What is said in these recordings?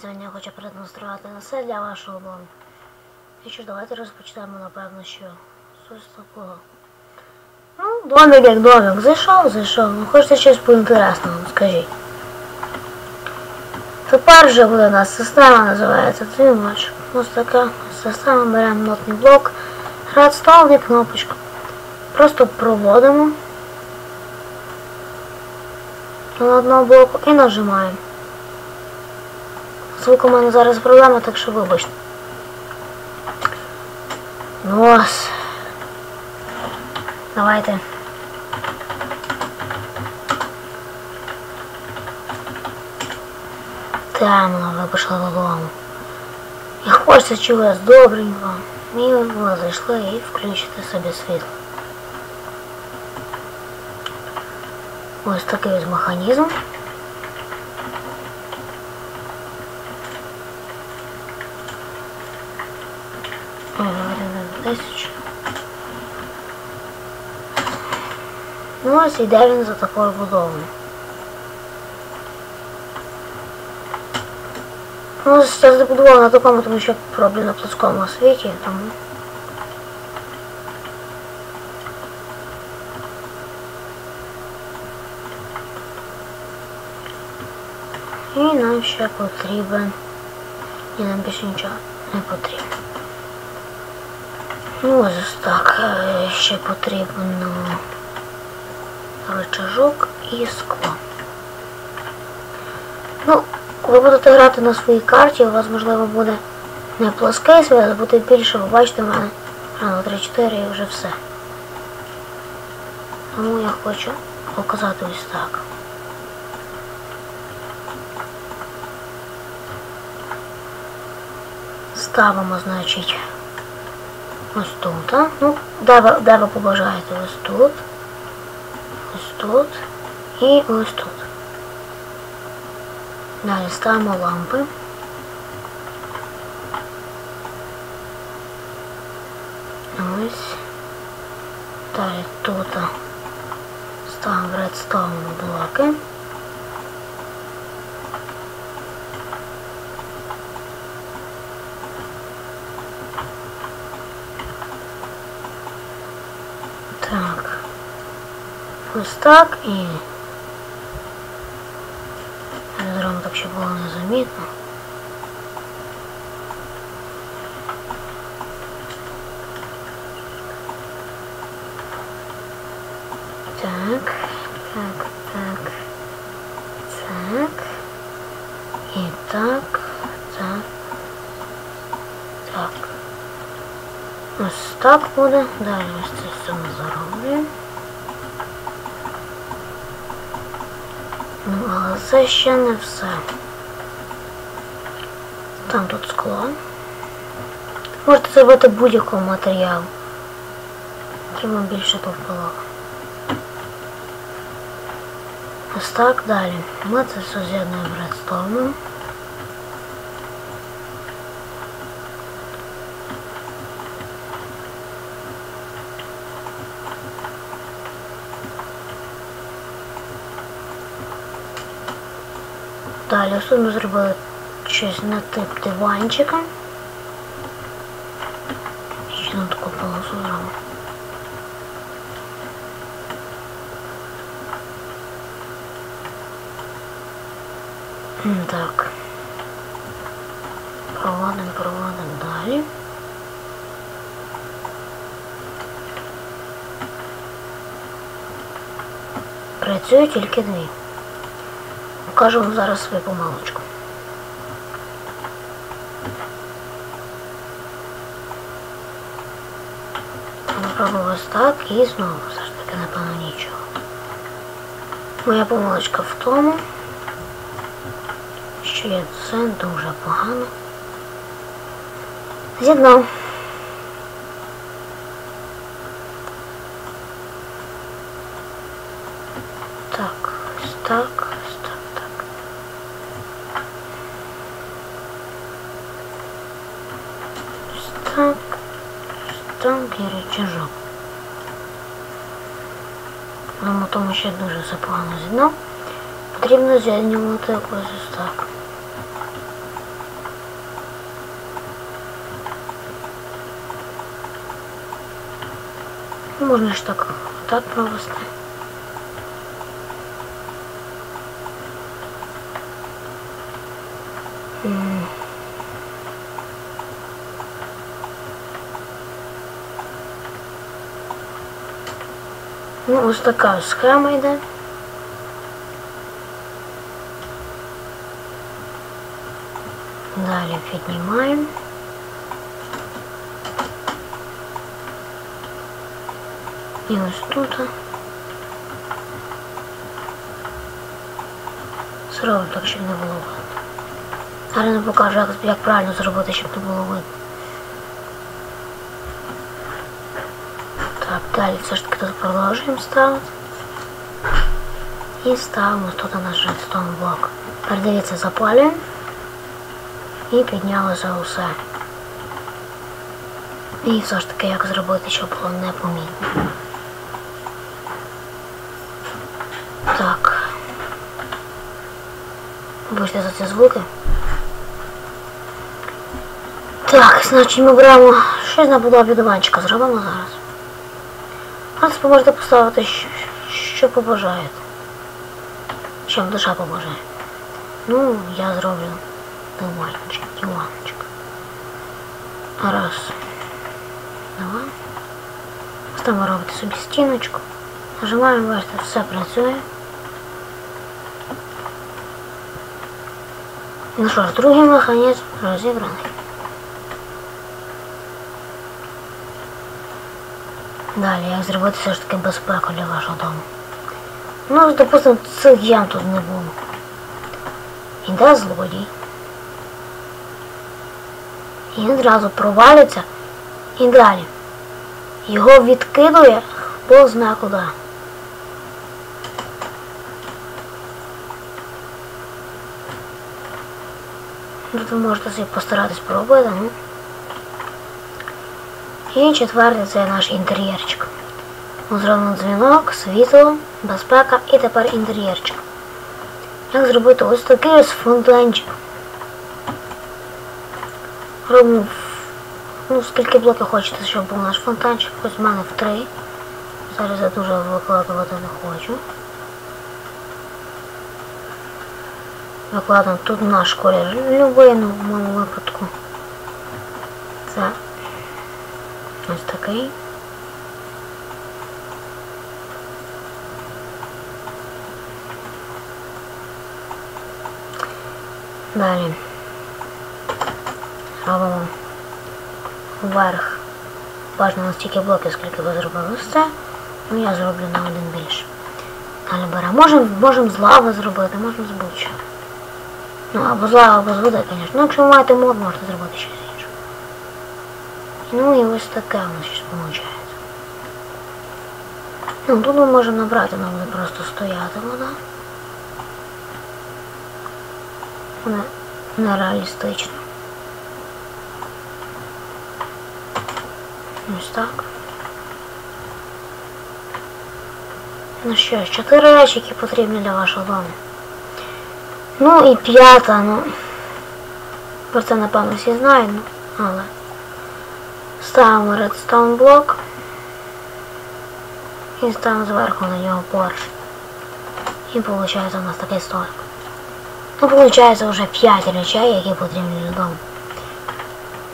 Сьогодні я хочу продемонструвати на для вашого дому. І що давайте розпочнемо, напевно, що щось такого. Ну, домик як домик. Зайшов, зайшов. Ну хочете щось поінтересному, скажіть. Тепер вже буде у нас система називається Dreamwatch. Ось така система, беремо нотний блок, Redstone і кнопочку. Просто проводимо на одного блоку і нажимаємо. Звук у мене зараз проблема, так що вибачте. Ну ось. Давайте. Темно випишла додому. І хочеться чогось добренького. І ви зайшли і включите собі світло. Ось такий ось механізм. Тисяч. Ну ось іде він за такою будовою. Ну, зараз забудувала на такому, тому що роблю на плоскому світі, тому. І нам ще потрібен. І нам більше нічого не потрібно. Ну ось так. е, Ще потрібно рычажок і скло. Ну, ви будете грати на своїй карті, у вас можливо буде не плоский світ, буде більше, ви бачите, в мене рано 3-4 і вже все. Тому я хочу показати ось так. Ставимо, значить, ось тут. А? Ну, де ви, побажаєте? Ось тут, ось тут і ось тут. Далі ставимо лампи. Ось так і зробимо так, щоб було незамітно. Так, так, так, так. І так, так, так. Ось так буде. Далі ось це все ми зароблюємо. Але це ще не все. Там тут скло. Можете зробити будь-якого матеріалу. Який вам більше повпало. Ось так далі. Ми це все з'єднуємо редстоуном. Далі ми зробили щось на тип диванчика. Ще на таку полосу зробимо. М, Так. Проводимо, проводимо далі. Працює тільки дві. Покажу вам зараз свою помилочку. Попробую ось так і знову все ж таки напевно нічого. Моя помилочка в тому, що я це дуже погано з'єднав. Так, ось так, так, ось так і рычажок. Ну, тому що я дуже все погано з'єднав. Потрібно з'єднувати якось ось так. Можна ж так, так провести. Ну, ось така схема йде. Далі піднімаємо. І ось тут. Зробимо так, щоб не було видно. Зараз не покажу, як правильно зробити, щоб не було видно. Далі все таки тут продовжуємо ставити. І ставимо тут редстон блок. Тепер дивіться, запалюємо. І підняли за усе. І все ж таки як зробити, щоб було непомітно. Так. Вибачте за ці звуки. Так, значить ми беремо щось на подобі диванчика зробимо зараз. В принципі, можете поставити, що, що побажаєте. Що душа побажає. Ну, я зроблю диванчик, диванчик. Раз. Два. Ставимо робити собі стіночку. Нажимаємо, бачите, все працює. Ну що ж, другий механізм розібраний. Далі, як зробити все ж таки безпеку для вашого дому. Ну, допустимо, цих ям тут не було. Іде злодій. І він одразу провалиться і далі. Його відкидує, Бог знає куди. Тут ви можете собі постаратись пробувати. Ну. І четвертий це наш інтер'єрчик. Зробимо дзвінок, світло, безпека і тепер інтер'єрчик. Як зробити ось такий ось фонтанчик? Робимо, ну, скільки блоків хочете, щоб був наш фонтанчик. Ось в мене в три. Зараз я дуже викладувати не хочу. Викладемо тут наш колір. Любий, ну, в моєму випадку. Це такий. Далі. Робимо вверх. Бажано стільки блоків, скільки ви зробили це. Ну я зроблю на один більше. Далі беремо. Можемо можем з лави зробити, можемо з будь-що. Ну, або з лави, або з води, звісно. Ну, якщо ви маєте мод, можете зробити щось. Ну і ось таке нас щось виходить. Ну, тут ми можемо набрати, нам буде просто стояти вода. Вона нереалістична. Ось так. Ну що ж, чотири речі, які потрібні для вашого дому. Ну і п'ята, ну. Про це напевно всі знають, але. Ставимо редстоун блок. І ставимо зверху на нього порш. І виходить у нас такий столик. Ну, виходить вже 5 речей, які потрібні додому.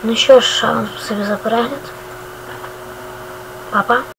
Ну що ж, вам спасибі за перегляд. Папа.